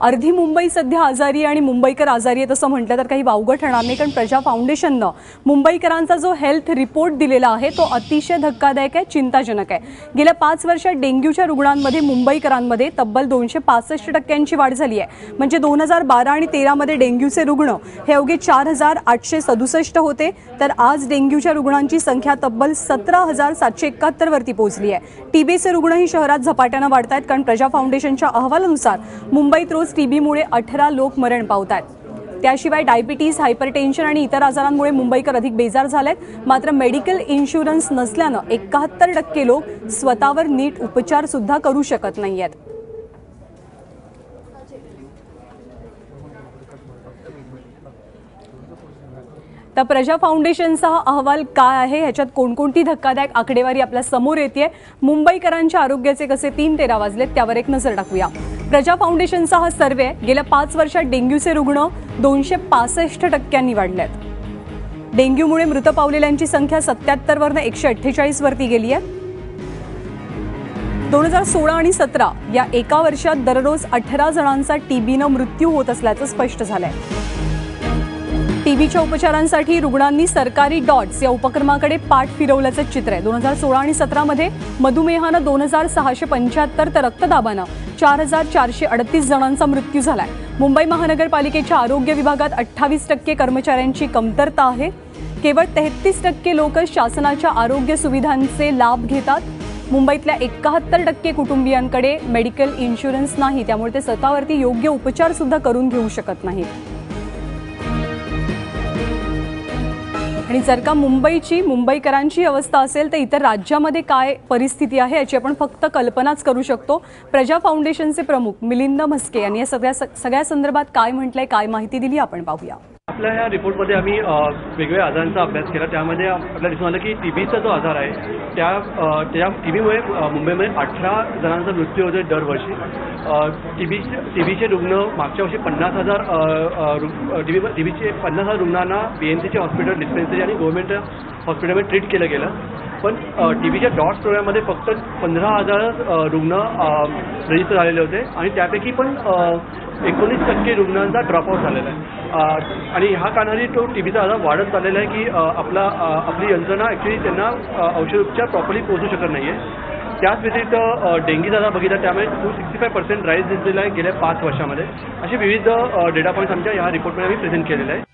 अर्धी मुंबई सध्या आजारी आहे आणि मुंबईकर आजारी आहेत असं म्हटलं तर काही वावगं ठरणार नाही कारण प्रजा फाउंडेशननं मुंबईकरांचा जो हेल्थ रिपोर्ट दिलेला आहे तो अतिशय धक्कादायक आहे चिंताजनक आहे. गेल्या पाच वर्षात डेंग्यूच्या रुग्णांमध्ये मुंबईकरांमध्ये तब्बल दोनशे पासष्ट टक्क्यांची वाढ झाली आहे. म्हणजे दोन हजार बारा आणि तेरामध्ये डेंग्यूचे रुग्ण हे अवघे चार हजार आठशे सदुसष्ट होते. तर आज डेंग्यूच्या रुग्णांची संख्या तब्बल सतरा हजार सातशे एकाहत्तर वरती पोहोचली आहे. टीबीचे रुग्णही शहरात झपाट्यानं वाढत आहेत कारण प्रजा फाउंडेशनच्या अहवालानुसार मुंबईत रोज टीबीमुळे अठरा लोक मरण पावत आहेत त्याशिवाय डायबिटीज हायपरटेन्शन आणि इतर आजारांमुळे मुंबईकर अधिक बेजार झालेत. मात्र मेडिकल इन्शुरन्स नसल्यानं एकाहत्तर टक्के लोक स्वतःवर नीट उपचारसुद्धा करू शकत नाही आहेत तर प्रजा फाउंडेशनचा हा अहवाल काय आहे? ह्याच्यात कोणकोणती धक्कादायक आकडेवारी आपल्यासमोर येते मुंबईकरांच्या आरोग्याचे कसे तीन तेरा वाजलेत? त्यावर एक नजर टाकूया. प्रजा फाउंडेशनचा हा सर्वे गेल्या पाच वर्षात डेंग्यूचे रुग्ण दोनशे पासष्ट टक्क्यांनी वाढलेत. डेंग्यूमुळे मृत पावलेल्यांची संख्या सत्याहत्तर वरनं एकशे अठ्ठेचाळीस वरती गेली आहे. दोन हजार सोळा आणि सतरा या एका वर्षात दररोज अठरा जणांचा टीबीनं मृत्यू होत असल्याचं स्पष्ट झालंय. टीबीच्या उपचारांसाठी रुग्णांनी सरकारी डॉट्स या उपक्रमाकडे पाठ फिरवल्याचं चित्र आहे. दोन हजार सोळा आणि सतरामध्ये मधुमेहानं दोन हजार सहाशे पंच्याहत्तर तर रक्तदाबानं चार हजार चारशे अडतीस जणांचा मृत्यू झालाय. मुंबई महानगरपालिकेच्या आरोग्य विभागात अठ्ठावीस टक्के कर्मचाऱ्यांची कमतरता आहे. केवळ तेहतीस टक्के लोक शासनाच्या आरोग्य सुविधांचे लाभ घेतात. मुंबईतल्या एकाहत्तर टक्के कुटुंबियांकडे मेडिकल इन्शुरन्स नाही. त्यामुळे ते स्वतःवरती योग्य उपचारसुद्धा करून घेऊ शकत नाहीत. आणि जर का मुंबईची मुंबईकरांची अवस्था असेल तर इतर राज्यामध्ये काय परिस्थिती आहे याची आपण फक्त कल्पनाच करू शकतो. प्रजा फाउंडेशनचे प्रमुख मिलिंद म्हस्के यांनी या सगळ्या सगळ्या संदर्भात काय म्हटलंय काय माहिती दिली आपण पाहूया. आपल्या ह्या रिपोर्टमध्ये आम्ही वेगवेगळ्या आजारांचा अभ्यास केला. त्यामध्ये आपल्याला दिसून आलं की टीबीचा जो आजार आहे त्या त्या टीबीमुळे मुंबईमध्ये अठरा जणांचा मृत्यू होतो दरवर्षी. टीबी टीबीचे रुग्ण मागच्या वर्षी पन्नास हजार टीबी टीबीचे पन्नास हजार रुग्णांना बी एन सीचे हॉस्पिटल डिस्पेन्सरी आणि गव्हर्नमेंट हॉस्पिटलमध्ये ट्रीट केलं गेलं. पण टीबीच्या डॉट्स प्रोग्राममध्ये फक्त पंधरा हजार रुग्ण रजिस्टर झालेले होते. आणि त्यापैकी पण एकोणीस टक्के रुग्णांचा ड्रॉपआउट झालेला आहे. आणि ह्या कारणाने तो टीबीचा आजार वाढत चाललेला आहे की आपला आपली यंत्रणा ॲक्च्युली त्यांना अ, औषधोपचार प्रॉपरली पोहोचू शकत नाही आहे त्याच व्यतिरिक्त डेंग्यू झाला आजार बघितला त्यामुळे two sixty five percent rise दिसलेला आहे गेल्या पाच वर्षामध्ये. असे विविध डेटा पॉईंट्स आमच्या ह्या रिपोर्टमध्ये आम्ही प्रेझेंट केलेले आहे